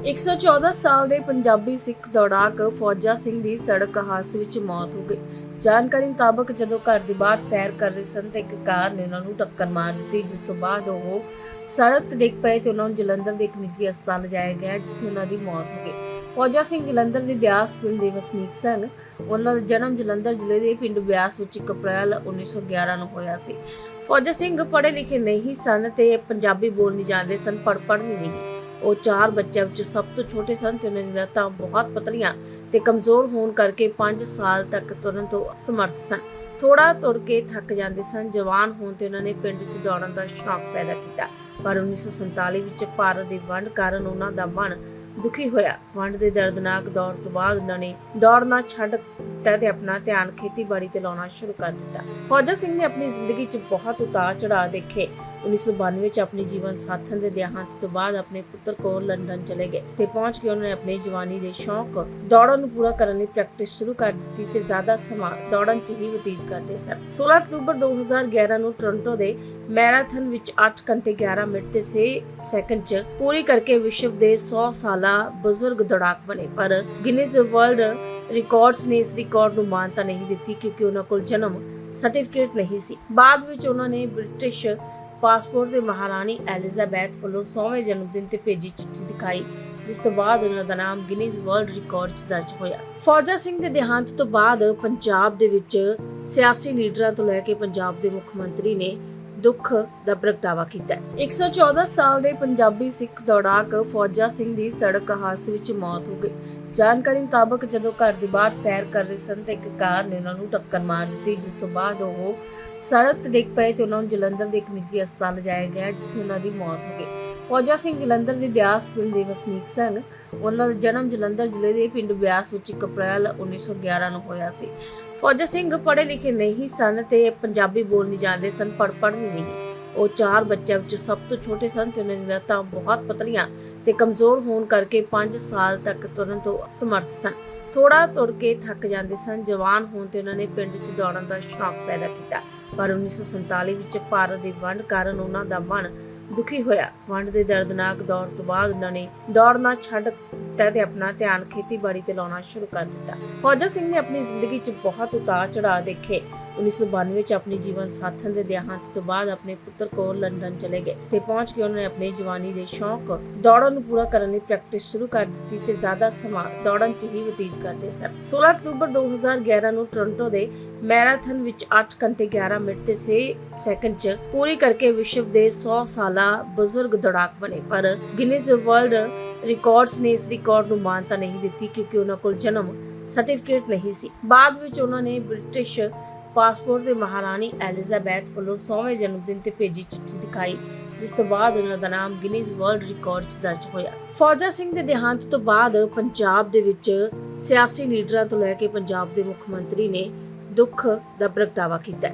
114 ਸਾਲ ਦੇ ਪੰਜਾਬੀ ਸਿੱਖ ਦੌੜਾਕ ਫੌਜਾ ਸਿੰਘ ਦੀ ਸੜਕ ਹਾਦਸੇ ਵਿੱਚ ਮੌਤ ਹੋ ਗਈ। ਜਾਣਕਾਰੀ ਮੁਤਾਬਕ ਜਦੋਂ ਘਰ ਦੇ ਬਾਹਰ ਸੈਰ ਕਰ ਰਹੇ ਸਨ ਤਾਂ ਇੱਕ ਕਾਰ ਨੇ ਉਹਨਾਂ ਨੂੰ ਟੱਕਰ ਮਾਰ ਦਿੱਤੀ, ਜਿਸ ਤੋਂ ਬਾਅਦ ਉਹ ਸੜਕ ਤੇ ਡਿੱਗ ਪਏ ਤੇ ਉਹਨਾਂ ਨੂੰ ਜਲੰਧਰ ਦੇ ਇੱਕ ਨਿੱਜੀ ਹਸਪਤਾਲ ਲਿਜਾਇਆ ਗਿਆ, ਜਿੱਥੇ ਉਹਨਾਂ ਦੀ ਮੌਤ ਹੋ ਗਈ। ਫੌਜਾ ਸਿੰਘ ਜਲੰਧਰ ਦੇ ਬਿਆਸ ਪਿੰਡ ਦੇ ਵਸਨੀਕ ਸਨ। ਉਹਨਾਂ ਦਾ ਜਨਮ ਜਲੰਧਰ ਜ਼ਿਲ੍ਹੇ ਦੇ ਪਿੰਡ ਬਿਆਸ ਵਿੱਚ 1 ਅਪ੍ਰੈਲ 1911 ਨੂੰ ਹੋਇਆ ਸੀ। ਫੌਜਾ ਸਿੰਘ ਪੜ੍ਹੇ ਲਿਖੇ ਨਹੀਂ ਸਨ ਤੇ ਪੰਜਾਬੀ ਬੋਲ ਨਹੀਂ ਜਾਣਦੇ ਸਨ, ਪਰ ਪੜ੍ਹ ਨਹੀਂ। ਉਹ ਚਾਰ ਬੱਚਿਆਂ ਵਿੱਚ ਸਭ ਤੋਂ ਛੋਟੇ ਸਨ ਤੇ ਉਹਨਾਂ ਦੀਆਂ ਲੱਤਾਂ ਬਹੁਤ ਪਤਲੀਆਂ ਤੇ ਕਮਜ਼ੋਰ ਹੋਣ ਕਰਕੇ 5 ਸਾਲ ਤੱਕ ਤੁਰਨ ਤੋਂ ਅਸਮਰਥ ਸਨ। ਥੋੜਾ ਤੁਰ ਕੇ ਥੱਕ ਜਾਂਦੇ ਸਨ, ਜਵਾਨ ਹੋਣ ਤੇ ਉਹਨਾਂ ਨੇ ਪਿੰਡ 'ਚ ਦੌੜਨ ਦਾ ਸ਼ੌਕ ਪੈਦਾ ਕੀਤਾ। ਪਰ 1947 ਵਿੱਚ ਭਾਰਤ ਦੀ ਵੰਡ ਕਾਰਨ ਉਹਨਾਂ ਦਾ ਮਨ ਦੁਖੀ ਹੋਇਆ। ਵੰਡ ਦੇ ਦਰਦਨਾਕ ਦੌਰ ਤੋਂ ਬਾਅਦ ਉਹਨਾਂ ਨੇ ਦੌੜਨਾ ਛੱਡ ਦਿੱਤਾ ਤੇ ਆਪਣਾ ਧਿਆਨ ਖੇਤੀਬਾੜੀ ਤੇ ਲਾਉਣਾ ਸ਼ੁਰੂ ਕਰ ਦਿੱਤਾ। ਫੌਜਾ ਸਿੰਘ ਨੇ ਆਪਣੀ ਜ਼ਿੰਦਗੀ 'ਚ ਬਹੁਤ ਉਤਾਰ ਚੜਾਅ ਦੇਖੇ। 1992 ਵਿੱਚ ਆਪਣੀ ਜੀਵਨ ਸਾਥਣ ਦੇ ਦੇਹਾਂਤ ਤੋਂ ਬਾਅਦ ਆਪਣੇ ਪੁੱਤਰ ਕੋਲ ਲੰਡਨ ਚਲੇ ਗਏ ਤੇ ਪਹੁੰਚ ਕੇ ਉਹਨਾਂ ਨੇ ਆਪਣੀ ਜਵਾਨੀ ਦੇ ਸ਼ੌਕ ਦੌੜਨ ਨੂੰ ਪੂਰਾ ਕਰਨ ਲਈ ਪ੍ਰੈਕਟਿਸ ਸ਼ੁਰੂ ਕਰ ਦਿੱਤੀ ਤੇ ਜ਼ਿਆਦਾ ਸਮਾਂ ਦੌੜਨ 'ਚ ਹੀ ਬਤੀਤ ਕਰਦੇ ਸਨ। 16 ਅਕਤੂਬਰ 2011 ਨੂੰ ਟੋਰਾਂਟੋ ਦੇ ਮੈਰਾਥਨ ਵਿੱਚ 8 ਘੰਟੇ 11 ਮਿੰਟ ਤੇ 6 ਸੈਕਿੰਡ 'ਚ ਪੂਰੀ ਕਰਕੇ ਵਿਸ਼ਵ ਦੇ 100 ਸਾਲਾ ਬਜ਼ੁਰਗ ਦੌੜਾਕ ਬਣੇ। ਪਰ ਗਿਨੀਜ਼ ਵਰਲਡ ਰਿਕਾਰਡਸ ਨੇ ਇਸ ਰਿਕਾਰਡ ਨੂੰ ਮਾਨਤਾ ਨਹੀਂ ਦਿੱਤੀ ਕਿਉਂਕਿ ਉਹਨਾਂ ਕੋਲ ਜਨਮ ਸਰਟੀਫਿਕੇਟ ਨਹੀਂ ਸੀ। ਬਾਅਦ ਵਿੱਚ ਉਹਨਾਂ ਨੇ ਬ੍ਰਿਟਿਸ਼ ਪਾਸਪੋਰਟ ਦੇ ਮਹਾਰਾਣੀ ਐਲਿਜ਼ਾਬੈਥ ਵੱਲੋਂ 100ਵੇਂ ਜਨਮ ਦਿਨ ਤੇ ਭੇਜੀ ਚਿੱਠੀ ਦਿਖਾਈ, ਜਿਸ ਤੋਂ ਬਾਅਦ ਉਹਨਾਂ ਦਾ ਨਾਮ ਗਿਨੀਜ਼ ਵਰਲਡ ਰਿਕਾਰਡਸ ਦਰਜ ਹੋਇਆ। ਫੌਜਾ ਸਿੰਘ ਦੇ ਦੇਹਾਂਤ ਤੋਂ ਬਾਅਦ ਪੰਜਾਬ ਦੇ ਵਿੱਚ ਸਿਆਸੀ ਲੀਡਰਾਂ ਤੋਂ ਲੈ ਕੇ ਪੰਜਾਬ ਦੇ ਮੁੱਖ ਮੰਤਰੀ ਨੇ ਦੁੱਖ ਦਾ ਪ੍ਰਗਟਾਵਾ ਕੀਤਾ 114 ਸਾਲ ਦੇ ਪੰਜਾਬੀ ਸਿੱਖ ਦੌੜਾਕ ਫੌਜਾ ਸਿੰਘ ਦੀ ਸੜਕ ਹਾਦਸੇ ਵਿੱਚ ਮੌਤ ਹੋ ਗਈ। ਜਾਣਕਾਰੀ ਮੁਤਾਬਕ ਜਦੋਂ ਘਰ ਦੇ ਬਾਹਰ ਸੈਰ ਕਰ ਰਹੇ ਸਨ ਤਾਂ ਇੱਕ ਕਾਰ ਨੇ ਉਹਨਾਂ ਨੂੰ ਟੱਕਰ ਮਾਰ ਦਿੱਤੀ, ਜਿਸ ਤੋਂ ਬਾਅਦ ਉਹ ਸੜਕ ਤੇ ਡਿੱਗ ਪਏ ਤੇ ਉਹਨਾਂ ਨੂੰ ਜਲੰਧਰ ਦੇ ਇੱਕ ਨਿੱਜੀ ਹਸਪਤਾਲ ਲਿਜਾਇਆ ਗਿਆ, ਜਿੱਥੇ ਉਹਨਾਂ ਦੀ ਮੌਤ ਹੋ ਗਈ। ਫੌਜਾ ਸਿੰਘ ਜਲੰਧਰ ਦੇ ਬਿਆਸ ਪਿੰਡ ਦੇ ਵਸਨੀਕ ਸਨ। ਉਹਨਾਂ ਦਾ ਜਨਮ ਜਲੰਧਰ ਜ਼ਿਲ੍ਹੇ ਦੇ ਪਿੰਡ ਬਿਆਸ ਵਿੱਚ 1 ਅਪ੍ਰੈਲ 1911 ਨੂੰ ਹੋਇਆ ਸੀ। ਫੌਜਾ ਸਿੰਘ ਪੜ੍ਹੇ ਲਿਖੇ ਨਹੀਂ ਸਨ ਤੇ ਪੰਜਾਬੀ ਬੋਲ ਨਹੀਂ ਜਾਣਦੇ ਸਨ ਪੜ੍ਹ ਪੜ੍ਹ ਨਹੀਂ। ਉਹ ਚਾਰ ਬੱਚਿਆਂ ਵਿੱਚ ਸਭ ਤੋਂ ਛੋਟੇ ਸਨ ਤੇ ਉਹਨਾਂ ਦੀਆਂ ਲੱਤਾਂ ਬਹੁਤ ਪਤਲੀਆਂ ਤੇ ਕਮਜ਼ੋਰ ਹੋਣ ਕਰਕੇ 5 ਸਾਲ ਤੱਕ ਤੁਰਨ ਤੋਂ ਸਮਰਥ ਸਨ। ਥੋੜਾ ਤੁਰ ਕੇ ਥੱਕ ਜਾਂਦੇ ਸਨ, ਜਵਾਨ ਹੋਣ ਤੇ ਉਹਨਾਂ ਨੇ ਪਿੰਡ 'ਚ ਦੌੜਨ ਦਾ ਸ਼ੌਕ ਪੈਦਾ ਕੀਤਾ। ਪਰ 1947 ਵਿੱਚ ਭਾਰਤ ਦੀ ਵੰਡ ਕਾਰਨ ਉਹਨਾਂ ਦਾ ਮਨ ਦੁਖੀ ਹੋਇਆ। ਵੰਡ ਦੇ ਦਰਦਨਾਕ ਦੌਰ ਤੋਂ ਬਾਅਦ ਉਹਨਾਂ ਨੇ ਦੌੜਨਾ ਛੱਡ ਦਿੱਤਾ ਤੇ ਆਪਣਾ ਧਿਆਨ ਖੇਤੀਬਾੜੀ ਤੇ ਲਾਉਣਾ ਸ਼ੁਰੂ ਕਰ ਦਿੱਤਾ। ਫੌਜਾ ਸਿੰਘ ਨੇ ਆਪਣੀ ਜ਼ਿੰਦਗੀ 'ਚ ਬਹੁਤ ਉਤਾਰ ਚੜਾਅ ਦੇਖੇ। 1992 ਵਿੱਚ ਆਪਣੀ ਜੀਵਨ ਸਾਥਣ ਦੇ ਦੇਹਾਂਤ ਤੋਂ ਬਾਅਦ ਆਪਣੇ ਪੁੱਤਰ ਕੋਲ ਲੰਡਨ ਚਲੇ ਗਏ ਤੇ ਪਹੁੰਚ ਕੇ ਉਹਨਾਂ ਨੇ ਆਪਣੀ ਜਵਾਨੀ ਦੇ ਸ਼ੌਕ ਦੌੜਨ ਨੂੰ ਪੂਰਾ ਕਰਨ ਲਈ ਪ੍ਰੈਕਟਿਸ ਸ਼ੁਰੂ ਕਰ ਦਿੱਤੀ ਤੇ ਜ਼ਿਆਦਾ ਸਮਾਂ ਦੌੜਨ 'ਚ ਹੀ ਬਤੀਤ ਕਰਦੇ ਸਨ। 16 ਅਕਤੂਬਰ 2011 ਨੂੰ ਟੋਰਾਂਟੋ ਦੇ ਮੈਰਾਥਨ ਵਿੱਚ 8 ਘੰਟੇ 11 ਮਿੰਟ ਤੇ 6 ਸੈਕਿੰਡ 'ਚ ਪੂਰੀ ਕਰਕੇ ਵਿਸ਼ਵ ਦੇ 100 ਸਾਲਾ ਬਜ਼ੁਰਗ ਦੌੜਾਕ ਬਣੇ। ਪਰ ਗਿਨੀਜ਼ ਵਰਲਡ ਰਿਕਾਰਡਸ ਨੇ ਇਸ ਰਿਕਾਰਡ ਨੂੰ ਮਾਨਤਾ ਨਹੀਂ ਦਿੱਤੀ ਕਿਉਂਕਿ ਉਹਨਾਂ ਕੋਲ ਜਨਮ ਸਰਟੀਫਿਕੇਟ ਨਹੀਂ ਸੀ। ਬਾਅਦ ਵਿੱਚ ਉਹਨਾਂ ਨੇ ਬ੍ਰਿਟਿਸ਼ ਪਾਸਪੋਰਟ ਦੇ ਮਹਾਰਾਣੀ ਐਲਿਜ਼ਾਬੈਥ ਵੱਲੋਂ 100ਵੇਂ ਜਨਮ ਦਿਨ ਤੇ ਭੇਜੀ ਚਿੱਠੀ ਦਿਖਾਈ, ਜਿਸ ਤੋਂ ਬਾਅਦ ਉਹਨਾਂ ਦਾ ਨਾਮ ਗਿਨੀਜ਼ ਵਰਲਡ ਰਿਕਾਰਡਸ ਦਰਜ ਹੋਇਆ। ਫੌਜਾ ਸਿੰਘ ਦੇ ਦੇਹਾਂਤ ਤੋਂ ਬਾਅਦ ਪੰਜਾਬ ਦੇ ਵਿੱਚ ਸਿਆਸੀ ਲੀਡਰਾਂ ਤੋਂ ਲੈ ਕੇ ਪੰਜਾਬ ਦੇ ਮੁੱਖ ਮੰਤਰੀ ਨੇ ਦੁੱਖ ਦਾ ਪ੍ਰਗਟਾਵਾ ਕੀਤਾ